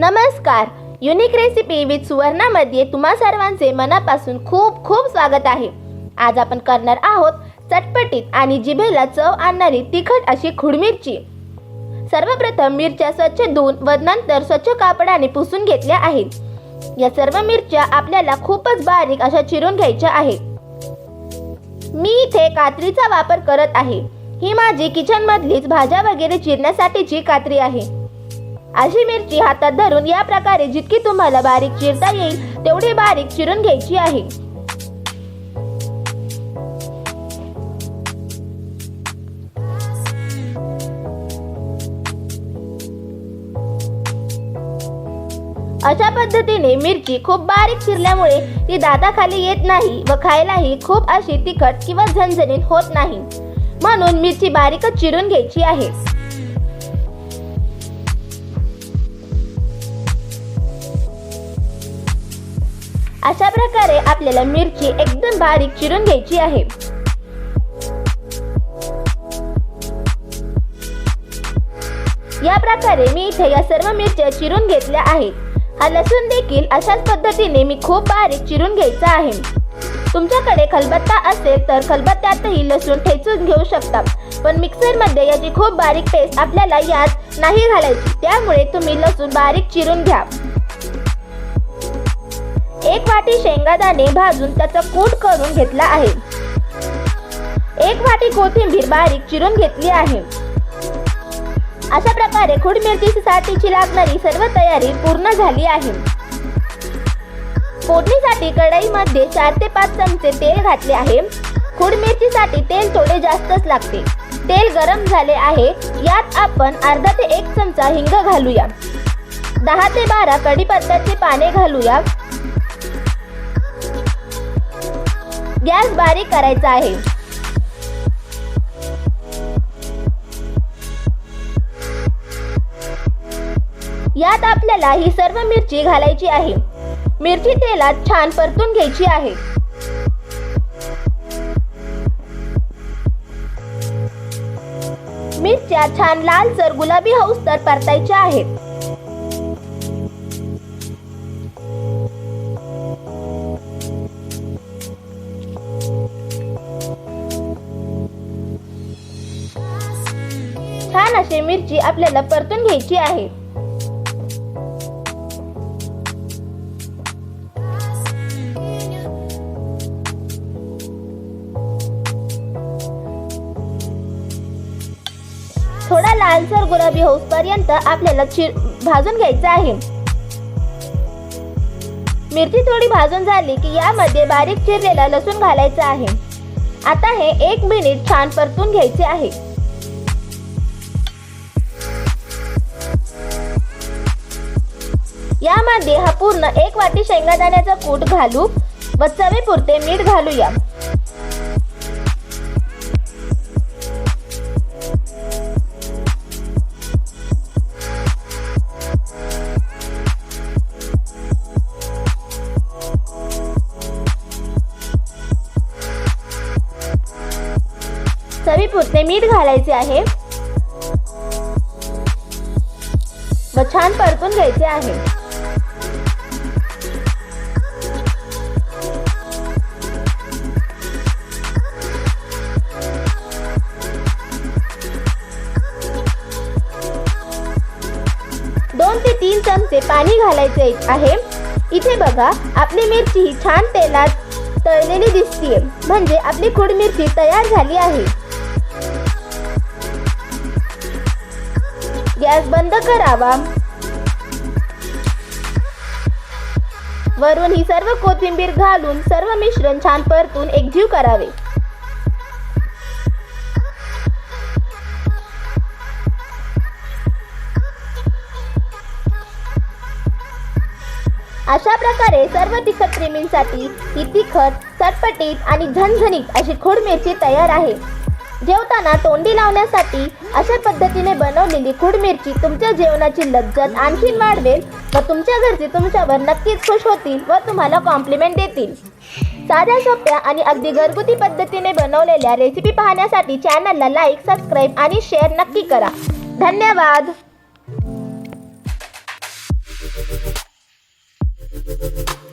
नमस्कार. Unique recipe with सुवर्णामध्ये तुम्हा सर्वांचे मनापासून खूप खूप स्वागत आहे. आज आपण करणार आहोत चटपटीत आणि जिभेला चव आणणारी तिखट अशी खुडमिरची. सर्वप्रथम मिरच्या स्वच्छ धुवून व नंतर स्वच्छ कापडाने पुसून घेतल्या आहेत. या सर्व मिरच्या आपल्याला खूपच बारीक अशा चिरून घ्यायच्या आहेत. मी इथे कात्रीचा वापर करत आहे. ही माझी किचनमधलीच भाज्या वगैरे चिरण्यासाठीची कात्री आहे. अशी मिरची हातात धरून या प्रकारे जितकी तुम्हाला बारीक चिरता येईल तेवढी बारीक चिरून घ्यायची आहे. अशा पद्धतीने मिरची खूप बारीक चिरल्यामुळे ती दाताखाली येत नाही व खायलाही खूप अशी तिखट किंवा झणझणीत होत नाही. म्हणून मिरची बारीकच चिरून घ्यायची आहे. अशा प्रकारे आपल्याला मिरची एकदम बारीक चिरून घ्यायची आहे. या प्रकारे मी इथे या सर्व मिरच्या चिरून घेतल्या आहेत. हा लसूण देखील अशाच पद्धतीने मी खूप बारीक चिरून घ्यायचा आहे. तुमच्याकडे खलबत्ता असेल तर खलबत्त्यातही लसूण ठेचून घेऊ शकता. पण मिक्सरमध्ये याची खूप बारीक पेस्ट आपल्याला यात नाही घालायची. त्यामुळे तुम्ही लसूण बारीक चिरून घ्या. एक वाटी शेंगादाणे भाजून त्याचा कूट करून घेतला आहे. एक वाटी कोथिंबीर बारीक चिरून घेतली आहे. अशा प्रकारे खुड मिरचीसाठीची लागणारी सर्व तयारी पूर्ण झाली आहे. फोडणीसाठी कढईमध्ये चार ते पाच चमचे तेल घातले आहे. खुड मिरचीसाठी तेल थोडे जास्तच लागते. तेल गरम झाले आहे. यात आपण अर्धा ते एक चमचा हिंग घालूया. दहा ते बारा कढीपत्त्याचे पाने घालूया. गॅस बारीक करायचा आहे. यात आपल्याला ही सर्व मिरची घालायची आहे. मिरची तेलात छान परतून घ्यायची आहे. मिरच्या छान लालसर गुलाबी हौस तर परतायच्या आहेत. छान मिरची आपल्याला परतून घ्यायची आहे. थोडा लालसर गुलाबी होऊसपर्यंत आपल्याला चिर भाजून घ्यायचं आहे. मिरची थोडी भाजून झाली की यामध्ये बारीक चिरलेला लसूण घालायचा आहे. आता हे एक मिनिट छान परतून घ्यायचे आहे. यामध्ये हा पूर्ण एक वाटी शेंगादाण्याचा कूट घालू व चवीपुरते मीठ घालूया. चवीपुरते मीठ घालायचे आहे व छान परतून घ्यायचे आहे. दोन ते तीन चमचे पाणी घालायचे आहे. इथे बघा आपली मिरची ही छान तेलात तळलेली दिसतीये. म्हणजे आपली खुड मिरची तयार झाली आहे. गॅस बंद करावा. वरून ही सर्व कोथिंबीर घालून सर्व मिश्रण छान परतून एकजीव करावे. अशा प्रकारे सर्व तिखट प्रेमींसाठी ही तिखट चटपटीत आणि झणझणीत अशी खोड मिरची तयार आहे. जेवताना तोंडी लावण्यासाठी अशा पद्धतीने बनवलेली खुड मिरची तुमच्या जेवणाची लज्जत आणखीन वाढवेल व तुमच्या घरचे तुमच्यावर नक्कीच खुश होतील व तुम्हाला कॉम्प्लिमेंट देतील. साध्या सोप्या आणि अगदी घरगुती पद्धतीने बनवलेल्या रेसिपी पाहण्यासाठी चॅनलला लाईक सबस्क्राईब आणि शेअर नक्की करा. धन्यवाद! thank you